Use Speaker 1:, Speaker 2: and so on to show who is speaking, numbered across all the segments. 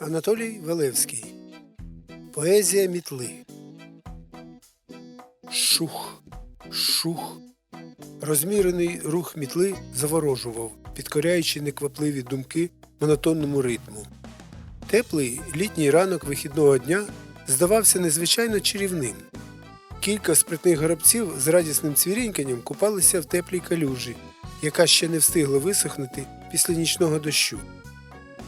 Speaker 1: Анатолій Валевський. Поезія мітли. Шух, шух. Розмірений рух мітли заворожував, підкоряючи неквапливі думки монотонному ритму. Теплий літній ранок вихідного дня здавався незвичайно чарівним. Кілька спритних горобців з радісним цвіріньканням купалися в теплій калюжі, яка ще не встигла висохнути після нічного дощу.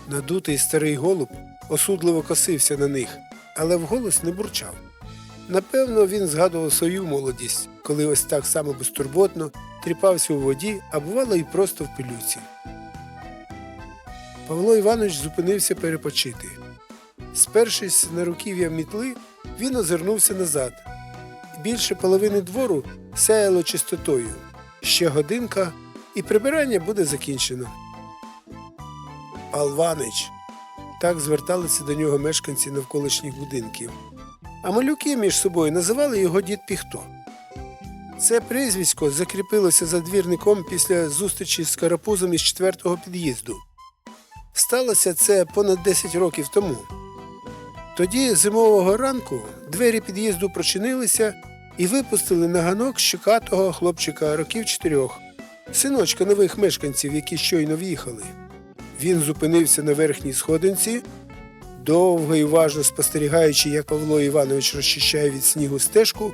Speaker 1: Надутий старий голуб осудливо косився на них, але вголос не бурчав. Напевно, він згадував свою молодість, коли ось так само безтурботно тріпався у воді, а бувало і просто в пилюці. Павло Іванович зупинився перепочити. Спершись на руків'я мітли, він озирнувся назад. Більше половини двору сяяло чистотою. Ще годинка, і прибирання буде закінчено. Палванич. Так зверталися до нього мешканці навколишніх будинків. А малюки між собою називали його дід Піхто. Це прізвисько закріпилося за двірником після зустрічі з карапузом із четвертого під'їзду. Сталося це понад 10 років тому. Тоді зимового ранку двері під'їзду прочинилися і випустили на ганок щекатого хлопчика років чотирьох, синочка нових мешканців, які щойно в'їхали. Він зупинився на верхній сходинці, довго і уважно спостерігаючи, як Павло Іванович розчищає від снігу стежку,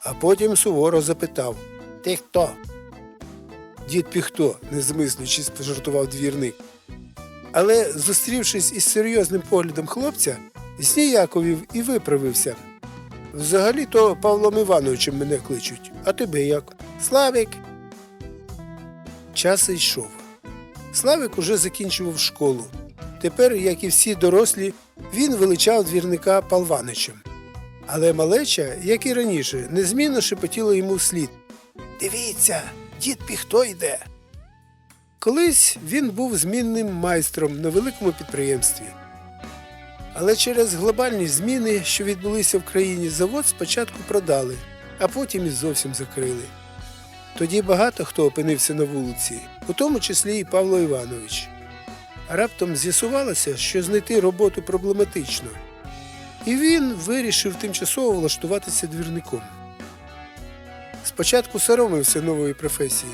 Speaker 1: а потім суворо запитав Ти хто? Дід Піхто, не змислюючись, пожартував двірник. Але, зустрівшись із серйозним поглядом хлопця, зніяковів і виправився. Взагалі то Павлом Івановичем мене кличуть, а тебе як? Славик. Час йшов. Славик уже закінчував школу. Тепер, як і всі дорослі, він величав двірника Палваничем. Але малеча, як і раніше, незмінно шепотіло йому вслід. Дивіться, дід Піхто йде. Колись він був змінним майстром на великому підприємстві. Але через глобальні зміни, що відбулися в країні, завод спочатку продали, а потім і зовсім закрили. Тоді багато хто опинився на вулиці, у тому числі і Павло Іванович. Раптом з'ясувалося, що знайти роботу проблематично, і він вирішив тимчасово влаштуватися двірником. Спочатку соромився нової професії,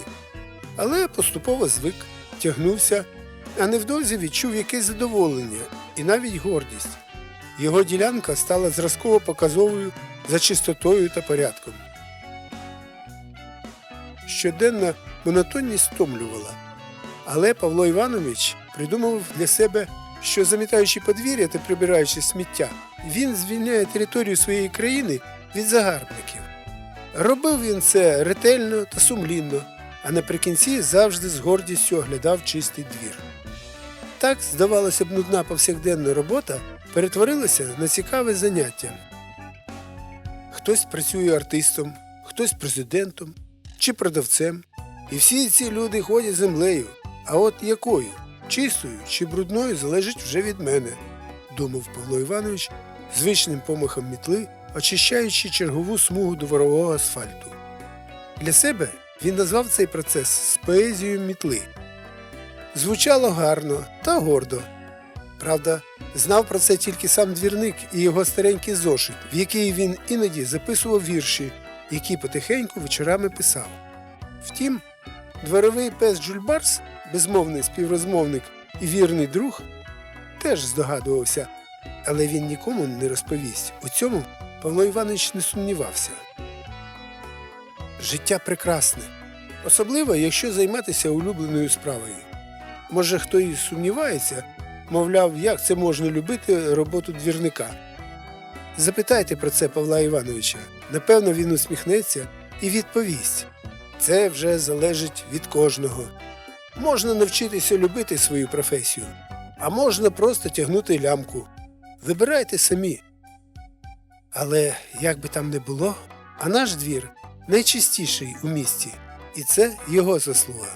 Speaker 1: але поступово звик, тягнувся, а невдовзі відчув якесь задоволення і навіть гордість. Його ділянка стала зразково показовою за чистотою та порядком. Щоденна монотонність стомлювала. Але Павло Іванович придумав для себе, що замітаючи подвір'я та прибираючи сміття, він звільняє територію своєї країни від загарбників. Робив він це ретельно та сумлінно, а наприкінці завжди з гордістю оглядав чистий двір. Так, здавалося б, нудна повсякденна робота перетворилася на цікаве заняття. Хтось працює артистом, хтось президентом чи продавцем. І всі ці люди ходять землею. А от якою? Чистою чи брудною залежить вже від мене, думав Павло Іванович, звичним помахом мітли, очищаючи чергову смугу дворового асфальту. Для себе він назвав цей процес з поезією мітли. Звучало гарно та гордо. Правда, знав про це тільки сам двірник і його старенький зошит, в який він іноді записував вірші, які потихеньку вечорами писав. Втім, дворовий пес Джульбарс, безмовний співрозмовник і вірний друг, теж здогадувався, але він нікому не розповість. У цьому Павло Іванович не сумнівався. Життя прекрасне, особливо, якщо займатися улюбленою справою. Може, хто і сумнівається, мовляв, як це можна любити роботу двірника. Запитайте про це Павла Івановича. Напевно, він усміхнеться і відповість. Це вже залежить від кожного. Можна навчитися любити свою професію, а можна просто тягнути лямку. Вибирайте самі. Але як би там не було, а наш двір найчистіший у місті, і це його заслуга.